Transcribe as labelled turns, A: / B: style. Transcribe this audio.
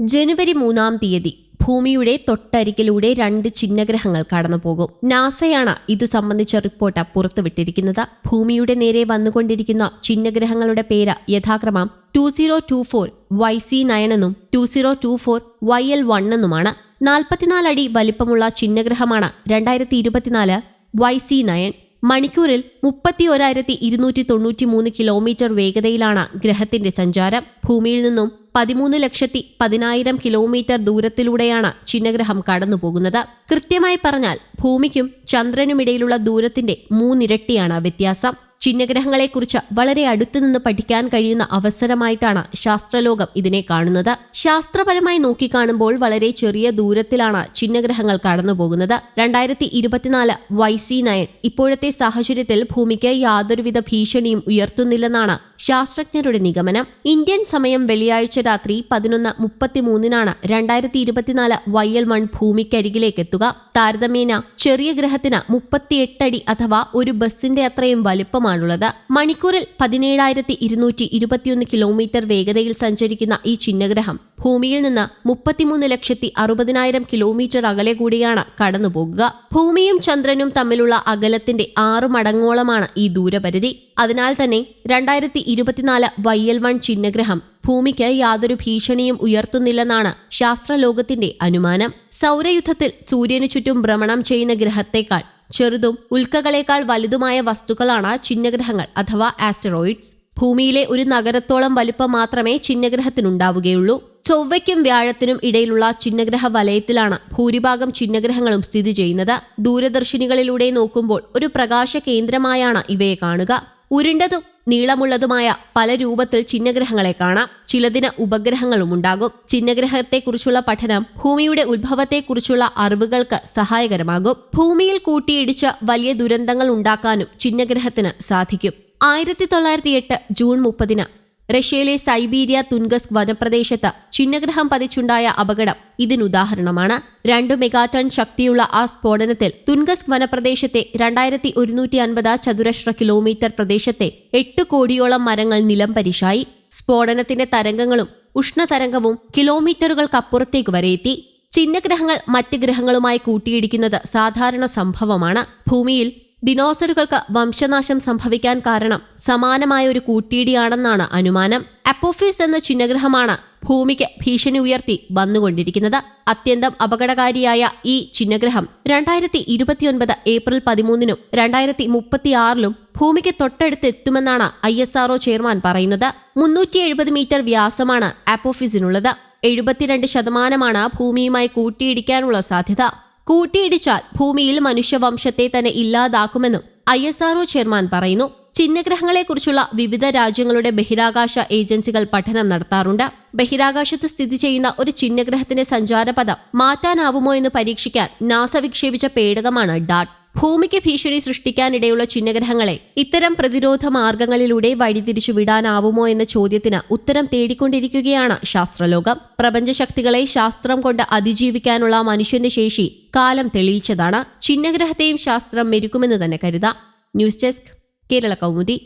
A: ജനുവരി മൂന്നാം തീയതി ഭൂമിയുടെ തൊട്ടരികിലൂടെ രണ്ട് ചിഹ്നഗ്രഹങ്ങൾ കടന്നുപോകും. നാസയാണ് ഇതു സംബന്ധിച്ച റിപ്പോർട്ട് പുറത്തുവിട്ടിരിക്കുന്നത്. ഭൂമിയുടെ നേരെ വന്നുകൊണ്ടിരിക്കുന്ന ചിഹ്നഗ്രഹങ്ങളുടെ പേര് യഥാക്രമം two zero two four Y C nine എന്നും two zero two four Y L one എന്നുമാണ്. നാൽപ്പത്തിനാല് അടി വലിപ്പമുള്ള ചിഹ്നഗ്രഹമാണ് രണ്ടായിരത്തി ഇരുപത്തിനാല് വൈ സി നയൻ മണിക്കൂറിൽ മുപ്പത്തി ഒരായിരത്തി ഇരുന്നൂറ്റി തൊണ്ണൂറ്റി മൂന്ന് കിലോമീറ്റർ വേഗതയിലാണ് ഗ്രഹത്തിന്റെ സഞ്ചാരം. ഭൂമിയിൽ നിന്നും പതിമൂന്ന് ലക്ഷത്തി പതിനായിരം കിലോമീറ്റർ ദൂരത്തിലൂടെയാണ് ചിന്നഗ്രഹം കടന്നുപോകുന്നത്. കൃത്യമായി പറഞ്ഞാൽ ഭൂമിക്കും ചന്ദ്രനുമിടയിലുള്ള ദൂരത്തിന്റെ മൂന്നിരട്ടിയാണ് വ്യത്യാസം. ചിഹ്നഗ്രഹങ്ങളെക്കുറിച്ച് വളരെ അടുത്തുനിന്ന് പഠിക്കാൻ കഴിയുന്ന അവസരമായിട്ടാണ് ശാസ്ത്രലോകം ഇതിനെ കാണുന്നത്. ശാസ്ത്രപരമായി നോക്കിക്കാണുമ്പോൾ വളരെ ചെറിയ ദൂരത്തിലാണ് ചിഹ്നഗ്രഹങ്ങൾ കടന്നുപോകുന്നത്. രണ്ടായിരത്തി ഇരുപത്തിനാല് വൈ സി നയൻ ഇപ്പോഴത്തെ സാഹചര്യത്തിൽ ഭൂമിക്ക് യാതൊരുവിധ ഭീഷണിയും ഉയർത്തുന്നില്ലെന്നാണ് ശാസ്ത്രജ്ഞരുടെ നിഗമനം. ഇന്ത്യൻ സമയം വെള്ളിയാഴ്ച രാത്രി പതിനൊന്ന് മുപ്പത്തിമൂന്നിനാണ് രണ്ടായിരത്തി ഇരുപത്തിനാല് വൈ വൺ ഭൂമിക്കരികിലേക്ക് എത്തുക താരതമ്യേന ചെറിയ ഗ്രഹത്തിന് മുപ്പത്തിയെട്ടടി അഥവാ ഒരു ബസിന്റെ അത്രയും വലിപ്പമാണുള്ളത്. മണിക്കൂറിൽ പതിനേഴായിരത്തി ഇരുന്നൂറ്റി ഇരുപത്തിയൊന്ന് കിലോമീറ്റർ വേഗതയിൽ സഞ്ചരിക്കുന്ന ഈ ചിഹ്നഗ്രഹം ഭൂമിയിൽ നിന്ന് മുപ്പത്തിമൂന്ന് ലക്ഷത്തി അറുപതിനായിരം കിലോമീറ്റർ അകലെ കൂടിയാണ് കടന്നുപോകുക. ഭൂമിയും ചന്ദ്രനും തമ്മിലുള്ള അകലത്തിന്റെ ആറ് മടങ്ങോളമാണ് ഈ ദൂരപരിധി. അതിനാൽ തന്നെ രണ്ടായിരത്തി ഇരുപത്തിനാല് വൈ എൽ വൺ ചിഹ്നഗ്രഹം ഭൂമിക്ക് യാതൊരു ഭീഷണിയും ഉയർത്തുന്നില്ലെന്നാണ് ശാസ്ത്രലോകത്തിന്റെ അനുമാനം. സൗരയുദ്ധത്തിൽ സൂര്യനു ചുറ്റും ഭ്രമണം ചെയ്യുന്ന ഗ്രഹത്തേക്കാൾ ചെറുതും ഉൽക്കകളേക്കാൾ വലുതുമായ വസ്തുക്കളാണ് ചിഹ്നഗ്രഹങ്ങൾ അഥവാ ആസ്റ്ററോയിഡ്സ് ഭൂമിയിലെ ഒരു നഗരത്തോളം വലുപ്പം മാത്രമേ ചിഹ്നഗ്രഹത്തിനുണ്ടാവുകയുള്ളൂ. ചൊവ്വയ്ക്കും വ്യാഴത്തിനും ഇടയിലുള്ള ചിഹ്നഗ്രഹ വലയത്തിലാണ് ഭൂരിഭാഗം ചിഹ്നഗ്രഹങ്ങളും സ്ഥിതി ചെയ്യുന്നത്. ദൂരദർശിനികളിലൂടെ നോക്കുമ്പോൾ ഒരു പ്രകാശ കേന്ദ്രമായാണ് ഇവയെ കാണുക. ഉരുണ്ടതും നീളമുള്ളതുമായ പല രൂപത്തിൽ ചിഹ്നഗ്രഹങ്ങളെ കാണാം. ചിലതിന് ഉപഗ്രഹങ്ങളും ഉണ്ടാകും. ചിഹ്നഗ്രഹത്തെക്കുറിച്ചുള്ള പഠനം ഭൂമിയുടെ ഉത്ഭവത്തെക്കുറിച്ചുള്ള അറിവുകൾക്ക് സഹായകരമാകും. ഭൂമിയിൽ കൂട്ടിയിടിച്ച് വലിയ ദുരന്തങ്ങൾ ഉണ്ടാക്കാനും ചിഹ്നഗ്രഹത്തിന് സാധിക്കും. ആയിരത്തി തൊള്ളായിരത്തി എട്ട് ജൂൺ മുപ്പതിന് റഷ്യയിലെ സൈബീരിയ തുൻഗസ് വനപ്രദേശത്ത് ചിഹ്നഗ്രഹം പതിച്ചുണ്ടായ അപകടം. ഇതിനുദാഹരണമാണ് രണ്ടു മെഗാടൺ ശക്തിയുള്ള ആ സ്ഫോടനത്തിൽ തുൻഗസ് വനപ്രദേശത്തെ രണ്ടായിരത്തി ഒരുന്നൂറ്റി അൻപത് ചതുരശ്ര കിലോമീറ്റർ പ്രദേശത്തെ എട്ട് കോടിയോളം മരങ്ങൾ നിലം പരിശായി. സ്ഫോടനത്തിന്റെ തരംഗങ്ങളും ഉഷ്ണതരംഗവും കിലോമീറ്ററുകൾക്കപ്പുറത്തേക്ക് വരെ എത്തി. ചിഹ്നഗ്രഹങ്ങൾ മറ്റ് ഗ്രഹങ്ങളുമായി കൂട്ടിയിടിക്കുന്നത് സാധാരണ സംഭവമാണ്. ഭൂമിയിൽ ഡിനോസറുകൾക്ക് വംശനാശം സംഭവിക്കാൻ കാരണം സമാനമായ ഒരു കൂട്ടിയിടിയാണെന്നാണ് അനുമാനം. അപ്പോഫീസ് എന്ന ചിഹ്നഗ്രഹമാണ് ഭൂമിക്ക് ഭീഷണി ഉയർത്തി വന്നുകൊണ്ടിരിക്കുന്നത്. അത്യന്തം അപകടകാരിയായ ഈ ചിഹ്നഗ്രഹം രണ്ടായിരത്തി ഇരുപത്തിയൊൻപത് ഏപ്രിൽ പതിമൂന്നിനും രണ്ടായിരത്തി മുപ്പത്തിയാറിലും ഭൂമിക്ക് തൊട്ടടുത്ത് എത്തുമെന്നാണ് ഐ എസ് ആർഒ ചെയർമാൻ പറയുന്നത്. മുന്നൂറ്റി എഴുപത് മീറ്റർ വ്യാസമാണ് അപ്പോഫീസിനുള്ളത്. എഴുപത്തിരണ്ട് ശതമാനമാണ് ഭൂമിയുമായി കൂട്ടിയിടിക്കാനുള്ള സാധ്യത. കൂട്ടിയിടിച്ചാൽ ഭൂമിയിൽ മനുഷ്യവംശത്തെ തന്നെ ഇല്ലാതാക്കുമെന്നും I S R O chairman പറയുന്നു. ചിഹ്നഗ്രഹങ്ങളെക്കുറിച്ചുള്ള വിവിധ രാജ്യങ്ങളുടെ ബഹിരാകാശ ഏജൻസികൾ പഠനം നടത്താറുണ്ട്. ബഹിരാകാശത്ത് സ്ഥിതി ചെയ്യുന്ന ഒരു ചിഹ്നഗ്രഹത്തിന്റെ സഞ്ചാരപഥം മാറ്റാനാവുമോ എന്ന് പരീക്ഷിക്കാൻ നാസ വിക്ഷേപിച്ച പേടകമാണ് ഡാട്ട്. ഭൂമിക്ക് ഭീഷണി സൃഷ്ടിക്കാനിടയുള്ള ചിഹ്നഗ്രഹങ്ങളെ ഇത്തരം പ്രതിരോധ മാർഗങ്ങളിലൂടെ വഴിതിരിച്ചു വിടാനാവുമോ എന്ന ചോദ്യത്തിന് ഉത്തരം തേടിക്കൊണ്ടിരിക്കുകയാണ് ശാസ്ത്രലോകം. പ്രപഞ്ചശക്തികളെ ശാസ്ത്രം കൊണ്ട് അതിജീവിക്കാനുള്ള മനുഷ്യന്റെ ശേഷി കാലം തെളിയിച്ചതാണ്. ചിഹ്നഗ്രഹത്തെയും ശാസ്ത്രം മെരുക്കുമെന്ന് തന്നെ കരുതാം. News desk Kerala Kaumudi.